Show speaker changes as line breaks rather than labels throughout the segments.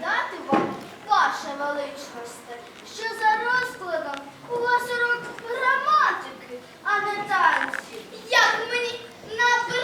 нагадати вам, ваше величність, що за розкладом у вас урок граматики,
а не танці.
Як мені написати?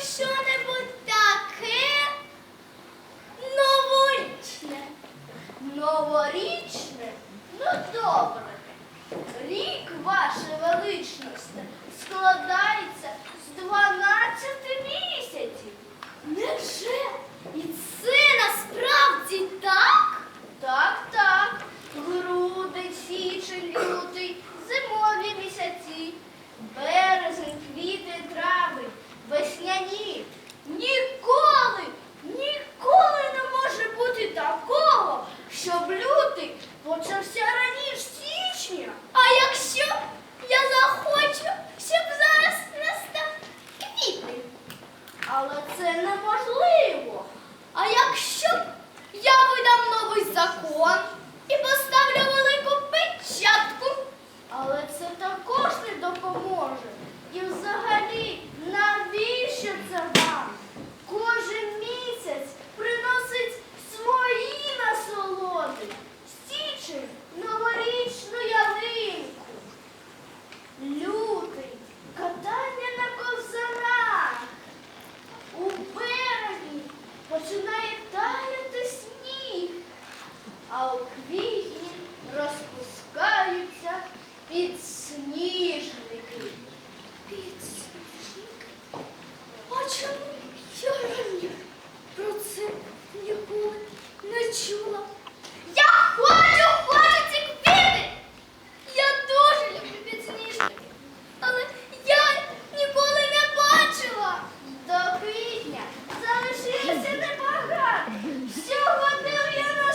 Sure. допоможе. І взагалі, навіщо це вам? Кожен місяць приносить свої насолоди, стічи новорічну ялинку. Лютий, катання на ковзанах. У березні починає таяти сніг, а у квітні розпускаються. Підсніжники.
Підсніжники? А чому я раніше про це ніколи не чула? Я хочу, хочу ці! Я дуже люблю підсніжники, але я ніколи не бачила.
До квітня залишилося небагато. Всього
годину я на.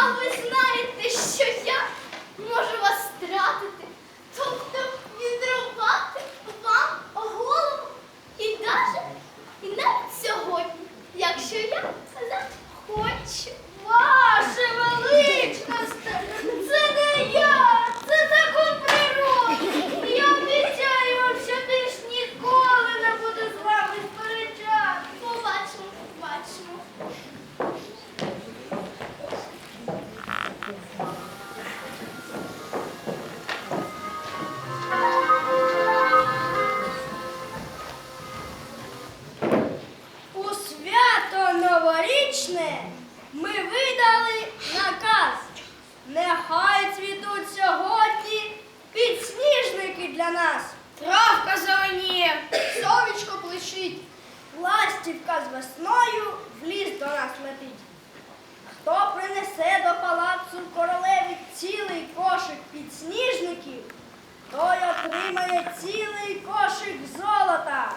А ви
ластівка з весною в ліс до нас летить. Хто принесе до палацу королеві цілий кошик підсніжників, той отримає цілий кошик золота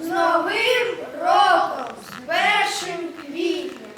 з новим роком, з першим квітнем.